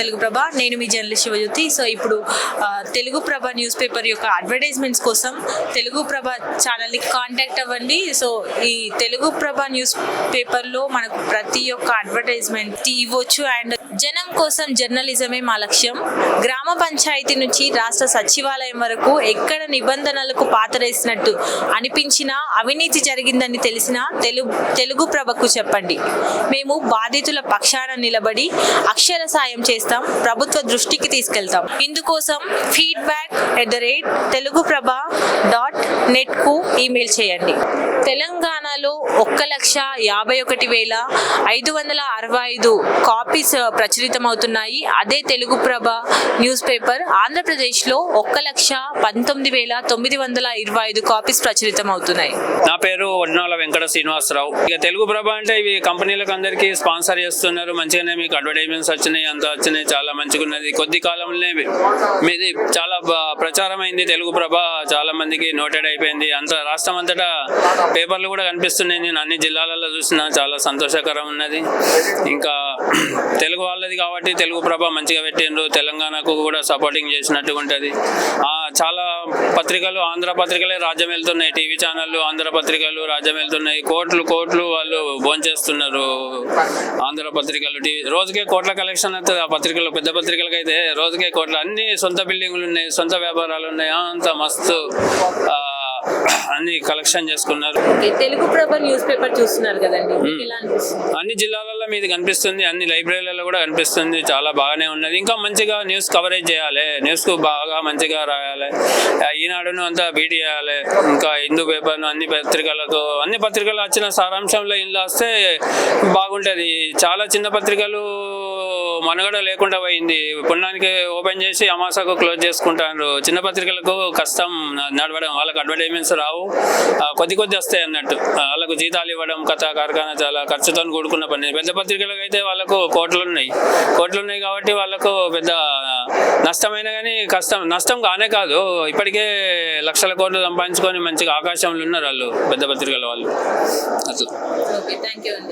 తెలుగు ప్రభ నేను మీ journalist Sivajyothi. So ఇప్పుడు Telugu Prabha news paper యొక్క అడ్వర్టైజ్మెంట్స్ కోసం తెలుగు ప్రభ ఛానల్ని కాంటాక్ట్ అవ్వండి. సో ఈ తెలుగు ప్రభ న్యూస్ పేపర్లో మనకు ప్రతి ఒక్క అడ్వర్టైజ్మెంట్ ఇవ్వచ్చు అండ్ జనం కోసం జర్నలిజమే మా లక్ష్యం. గ్రామ పంచాయతీ నుంచి రాష్ట్ర సచివాలయం వరకు ఎక్కడ నిబంధనలకు పాతరేసినట్టు అనిపించినా అవినీతి జరిగిందని తెలిసినా తెలుగు తెలుగు ప్రభకు చెప్పండి. మేము బాధితుల పక్షాన నిలబడి అక్షర సాయం చేస్తాం ప్రభుత్వ దృష్టికి తీసుకెళ్తాం. ఇందుకోసం feedback at the rate Telugu Prabha dot నెట్కు email చేయండి. తెలంగాణ తెలంగాణలో ఒక్క లక్ష యాభై ఒకటి వేల ఐదు వందల అరవై ఐదు కాపీస్ uh, ప్రచురితమవుతున్నాయి. అదే తెలుగు ప్రభ న్యూస్ పేపర్ ఆంధ్రప్రదేశ్లో ఒక్క లక్ష పంతొమ్మిది వేల తొమ్మిది వందల ఇరవై ఐదు కాపీస్ ప్రచురితమవుతున్నాయి. నా పేరు వడ్నాల వెంకట శ్రీనివాసరావు. ఇక తెలుగు ప్రభ అంటే ఇవి కంపెనీలకు అందరికీ స్పాన్సర్ చేస్తున్నారు. మంచిగానే మీకు అడ్వర్టైజ్మెంట్స్ వచ్చినాయి అంత వచ్చినాయి చాలా మంచిగా ఉన్నది కొద్ది కాలంలోనే మీది చాలా ప్రచారమైంది ప్రచారం అయింది తెలుగు ప్రభ. చాలా మందికి నోటెడ్ అయిపోయింది. అంత రాష్ట్రం అంతటా పేపర్లు కూడా కనిపిస్తున్నాయి. నేను అన్ని జిల్లాలలో చూసిన చాలా సంతోషకరం ఉన్నది. ఇంకా తెలుగు వాళ్ళది కాబట్టి తెలుగు ప్రభ మంచిగా పెట్టిండ్రు. తెలంగాణకు కూడా సపోర్టింగ్ చేసినట్టుగా ఉంటుంది. చాలా పత్రికలు ఆంధ్ర పత్రికలే రాజ్యం వెళ్తున్నాయి. టీవీ ఛానళ్ళు ఆంధ్ర పత్రికలు రాజ్యం వెళ్తున్నాయి. కోట్లు కోట్లు వాళ్ళు భోంచేస్తున్నారు ఆంధ్ర పత్రికలు టీవీ. రోజుకే కోట్ల కలెక్షన్ అవుతుంది ఆ పత్రికలు. పెద్ద పత్రికలకు అయితే రోజుకే కోట్ల. అన్ని సొంత బిల్డింగులు ఉన్నాయి సొంత వ్యాపారాలు ఉన్నాయి. అంత మస్తు ఆ, అన్ని కలెక్షన్ చేసుకున్నారు. తెలుగు ప్రభ న్యూస్ పేపర్ చూస్తున్నారు కదండి. అన్ని జిల్లాలలో మీది కనిపిస్తుంది అన్ని లైబ్రరీలలో కూడా కనిపిస్తుంది చాలా బాగానే ఉన్నది. ఇంకా మంచిగా న్యూస్ కవరేజ్ చేయాలి న్యూస్కు బాగా మంచిగా రాయాలి. ఈనాడును అంతా బీట్ చేయాలి. ఇంకా హిందూ పేపర్ను అన్ని పత్రికలకు అన్ని పత్రికలు వచ్చిన సారాంశంలో ఇంట్లో వస్తే బాగుంటది. చాలా చిన్న పత్రికలు మనుగడ లేకుండా పోయింది. పుణ్యానికి ఓపెన్ చేసి అమాసకు క్లోజ్ చేసుకుంటారు. చిన్న పత్రికలకు కష్టం నడవడం వాళ్ళకి అడ్వర్టైజ్మెంట్స్ రావు. కొద్ది కొద్ది వస్తాయి అన్నట్టు. వాళ్ళకు జీతాలు ఇవ్వడం కథ కార్ఖానా చాలా ఖర్చుతో కూడుకున్న పని. పెద్ద పత్రికలకు అయితే వాళ్ళకు కోట్లు ఉన్నాయి కోట్లు ఉన్నాయి కాబట్టి వాళ్ళకు పెద్ద నష్టమైన కానీ కష్టం నష్టం కానే కాదు. ఇప్పటికే లక్షల కోట్లు సంపాదించుకొని మంచిగా ఆకాశంలో ఉన్నారు వాళ్ళు పెద్ద పత్రికల వాళ్ళు. అట్లా. థ్యాంక్ యూ అండి.